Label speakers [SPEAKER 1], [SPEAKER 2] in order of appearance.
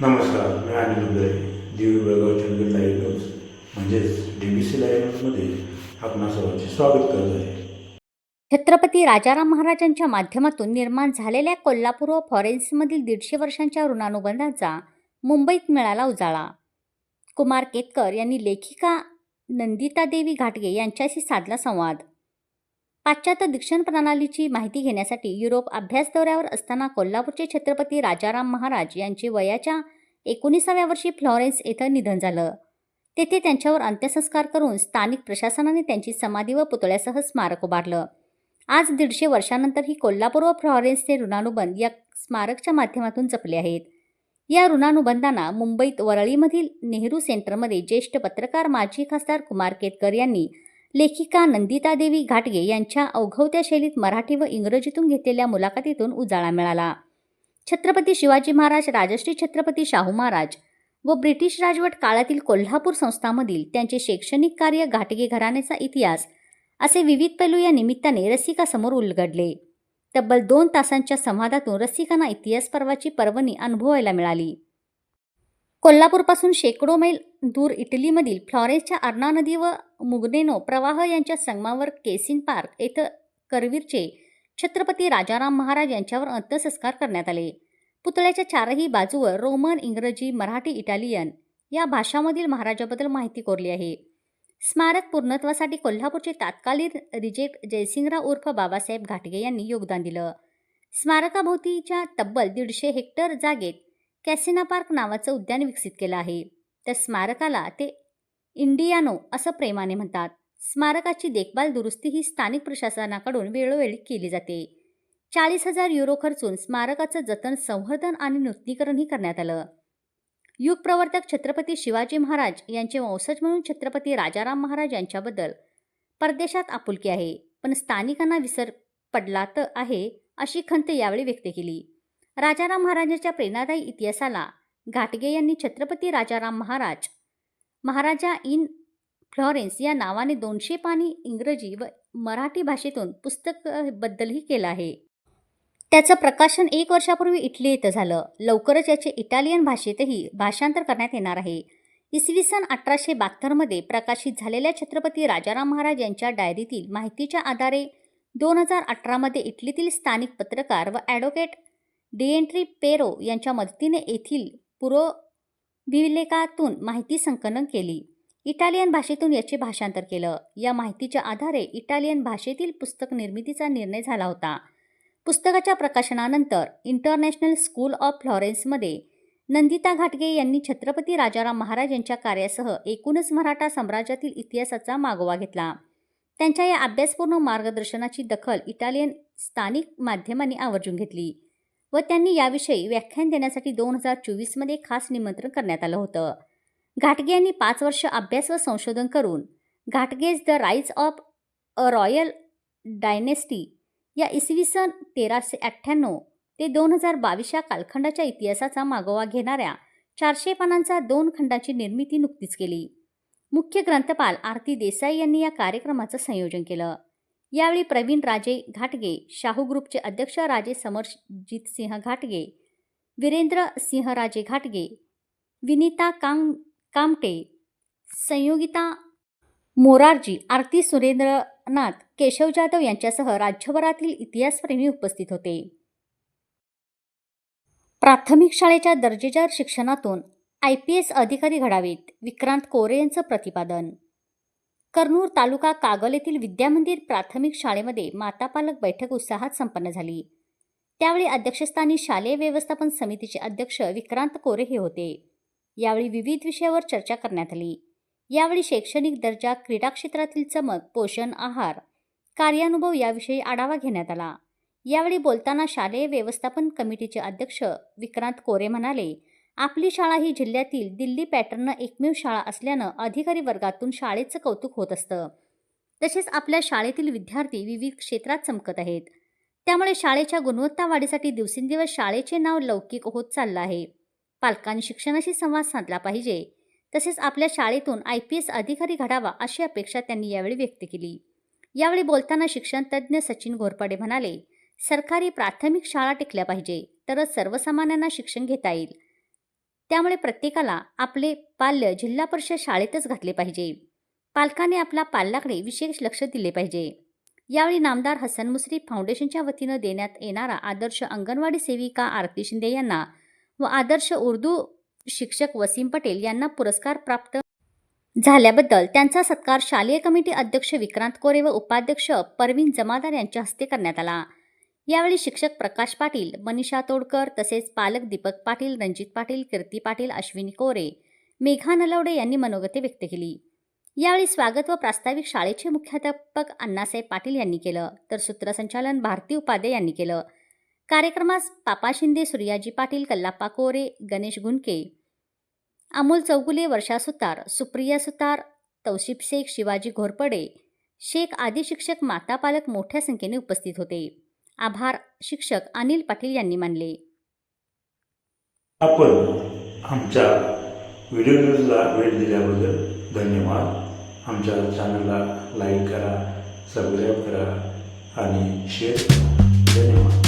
[SPEAKER 1] नमस्कार मी Anil Uday Divi Belgaum Chandgad live news म्हणजेच डी बी सी लाईव्ह न्यूजमध्ये आपणा सर्वांचे स्वागत करत आहे.
[SPEAKER 2] छत्रपती राजाराम महाराजांच्या माध्यमातून निर्माण झालेल्या कोल्हापूर व फॉरेन्समधील दीडशे वर्षांच्या ऋणानुबंधाचा मुंबईत मिळाला उजाळा. कुमार केतकर यांनी लेखिका नंदिता देवी घाटगे यांच्याशी साधला संवाद. पाश्चात्य दीक्षण प्रणालीची माहिती घेण्यासाठी युरोप अभ्यास दौऱ्यावर असताना कोल्हापूरचे छत्रपती राजाराम महाराज यांचे वयाच्या एकोणीसाव्या वर्षी फ्लॉरेन्स येथे निधन झालं. तेथे त्यांच्यावर अंत्यसंस्कार करून स्थानिक प्रशासनाने त्यांची समाधी व पुतळ्यासह स्मारक उभारलं. आज दीडशे वर्षानंतर ही कोल्हापूर व फ्लॉरेन्सचे ऋणानुबंध या स्मारकच्या माध्यमातून जपले आहेत. या ऋणानुबंधांना मुंबईत वरळीमधील नेहरू सेंटरमध्ये ज्येष्ठ पत्रकार माजी खासदार कुमार केतकर यांनी लेखिका नंदिता देवी घाटगे यांच्या अवघवत्या शैलीत मराठी व इंग्रजीतून घेतलेल्या मुलाखतीतून उजाळा मिळाला. छत्रपती शिवाजी महाराज राजश्री छत्रपती शाहू महाराज व ब्रिटिश राजवट काळातील कोल्हापूर संस्थामधील त्यांचे शैक्षणिक कार्य घाटगे घराण्याचा इतिहास असे विविध पैलू या निमित्ताने रसिकासमोर उलगडले. तब्बल दोन तासांच्या संवादातून रसिकांना इतिहास पर्वाची पर्वणी अनुभवायला मिळाली. कोल्हापूरपासून शेकडो मैल दूर इटलीमधील फ्लॉरेन्सच्या अर्ना नदी व मुग्नेनो प्रवाह यांच्या संगमावर केसिन पार्क येथं करवीरचे छत्रपती राजाराम महाराज यांच्यावर अंत्यसंस्कार करण्यात आले. पुतळ्याच्या चारही बाजूवर रोमन इंग्रजी मराठी इटालियन या भाषांमधील महाराजाबद्दल माहिती कोरली आहे. स्मारक पूर्णत्वासाठी कोल्हापूरचे तात्कालीन रिजेक्ट जयसिंगराव उर्फ बाबासाहेब घाटगे यांनी योगदान दिलं. स्मारकाभोवतीच्या तब्बल दीडशे हेक्टर जागेत कॅसिना पार्क नावाचं उद्यान विकसित केलं आहे. तर स्मारकाला ते इंडियानो असं प्रेमाने म्हणतात. स्मारकाची देखभाल दुरुस्ती ही स्थानिक प्रशासनाकडून वेळोवेळी केली जाते. चाळीस हजार युरो खर्चून स्मारकाचं जतन संवर्धन आणि नूतनीकरणही करण्यात आलं. युग प्रवर्तक छत्रपती शिवाजी महाराज यांचे वंशज म्हणून छत्रपती राजाराम महाराज यांच्याबद्दल परदेशात आपुलकी आहे पण स्थानिकांना विसर पडला तर आहे अशी खंत यावेळी व्यक्त केली. राजाराम महाराजांच्या प्रेरणादायी इतिहासाला घाटगे यांनी छत्रपती राजाराम महाराज महाराजा इन फ्लॉरेन्स या नावाने दोनशे पानी इंग्रजी व मराठी भाषेतून पुस्तकबद्दलही केलं आहे. त्याचं प्रकाशन एक वर्षापूर्वी इटली येथे झालं. लवकरच याचे इटालियन भाषेतही भाषांतर करण्यात येणार आहे. इसवी सन अठराशे बहात्तरमध्ये प्रकाशित झालेल्या छत्रपती राजाराम महाराज यांच्या डायरीतील माहितीच्या आधारे दोन हजार अठरामध्ये इटलीतील स्थानिक पत्रकार व ॲडव्होकेट डिएंट्री पेरो यांच्या मदतीने येथील पुरो विविलेखातून माहिती संकलन केली. इटालियन भाषेतून याचे भाषांतर केलं. या माहितीच्या आधारे इटालियन भाषेतील पुस्तक निर्मितीचा निर्णय झाला होता. पुस्तकाच्या प्रकाशनानंतर इंटरनॅशनल स्कूल ऑफ फ्लॉरेन्समध्ये नंदिता घाटगे यांनी छत्रपती राजाराम महाराज यांच्या कार्यासह एकूणच मराठा साम्राज्यातील इतिहासाचा मागोवा घेतला. त्यांच्या या अभ्यासपूर्ण मार्गदर्शनाची दखल इटालियन स्थानिक माध्यमांनी आवर्जून घेतली. व त्यांनी याविषयी व्याख्यान देण्यासाठी दोन हजार चोवीसमध्ये खास निमंत्रण करण्यात आलं होतं. घाटगे यांनी पाच वर्ष अभ्यास व संशोधन करून Ghatge's the rise of a royal dynasty या इसवी सन तेराशे अठ्ठ्याण्णव ते दोन हजार बावीस या कालखंडाच्या इतिहासाचा मागोवा घेणाऱ्या चारशे पानांचा दोन खंडाची निर्मिती नुकतीच केली. मुख्य ग्रंथपाल आरती देसाई यांनी या कार्यक्रमाचं संयोजन केलं. यावेळी प्रवीण राजे घाटगे शाहू ग्रुपचे अध्यक्ष राजे समरजित सिंह घाटगे वीरेंद्र सिंहराजे घाटगे विनीता कांग कामटे संयोगिता मोरारजी आरती सुरेंद्रनाथ केशव जाधव यांच्यासह राज्यभरातील इतिहासप्रेमी उपस्थित होते. प्राथमिक शाळेच्या दर्जेदार शिक्षणातून आय पी एस अधिकारी घडावेत. विक्रांत कोरे यांचं प्रतिपादन कर्नूर तालुका कागल येथील विद्यामंदिर प्राथमिक शाळेमध्ये मातापालक बैठक उत्साहात संपन्न झाली. त्यावेळी अध्यक्षस्थानी शालेय व्यवस्थापन समितीचे अध्यक्ष विक्रांत कोरे हे होते. यावेळी विविध विषयावर चर्चा करण्यात आली. यावेळी शैक्षणिक दर्जा क्रीडा क्षेत्रातील चमक पोषण आहार कार्यानुभव याविषयी आढावा घेण्यात आला. यावेळी बोलताना शालेय व्यवस्थापन कमिटीचे अध्यक्ष विक्रांत कोरे म्हणाले आपली शाळा ही जिल्ह्यातील दिल्ली पॅटर्न एकमेव शाळा असल्यानं अधिकारी वर्गातून शाळेचं कौतुक होत असतं. तसेच आपल्या शाळेतील विद्यार्थी विविध क्षेत्रात चमकत आहेत. त्यामुळे शाळेच्या गुणवत्ता वाढीसाठी दिवसेंदिवस शाळेचे नाव लौकिक होत चाललं आहे. पालकांनी शिक्षणाशी संवाद साधला पाहिजे. तसेच आपल्या शाळेतून आय पी एस अधिकारी घडावा अशी अपेक्षा त्यांनी यावेळी व्यक्त केली. यावेळी बोलताना शिक्षण तज्ज्ञ सचिन घोरपडे म्हणाले सरकारी प्राथमिक शाळा टिकल्या पाहिजे तरच सर्वसामान्यांना शिक्षण घेता येईल. त्यामुळे प्रत्येकाला आपले पाल्य जिल्हा परिषद शाळेतच घातले पाहिजे. पालकाने आपल्या पाल्याकडे विशेष लक्ष दिले पाहिजे. यावेळी नामदार हसन मुसरी फाउंडेशनच्या वतीनं देण्यात येणारा आदर्श अंगणवाडी सेविका आरती शिंदे यांना व आदर्श उर्दू शिक्षक वसीम पटेल यांना पुरस्कार प्राप्त झाल्याबद्दल त्यांचा सत्कार शालेय कमिटी अध्यक्ष विक्रांत कोरे व उपाध्यक्ष परवीन जमादार यांच्या हस्ते करण्यात आला. यावेळी शिक्षक प्रकाश पाटील मनीषा तोडकर तसेच पालक दीपक पाटील रणजित पाटील कीर्ती पाटील अश्विनी कोरे मेघा नलवडे यांनी मनोगते व्यक्त केली. यावेळी स्वागत व प्रास्ताविक शाळेचे मुख्याध्यापक अण्णासाहेब पाटील यांनी केलं तर सूत्रसंचालन भारती उपाध्ये यांनी केलं. कार्यक्रमास पापा शिंदे सूर्याजी पाटील कल्लाप्पा कोरे गणेश गुंडके अमोल चौगुले वर्षा सुतार सुप्रिया सुतार तौशिफ शेख शिवाजी घोरपडे शेख आदी शिक्षक माता पालक मोठ्या संख्येने उपस्थित होते. आभार शिक्षक अनिल पाटील यांनी मानले.
[SPEAKER 1] आपण आमच्या व्हिडिओ न्यूजला वेळ दिल्याबद्दल धन्यवाद. आमच्या चॅनलला लाईक करा सबस्क्राईब करा आणि शेअर करा.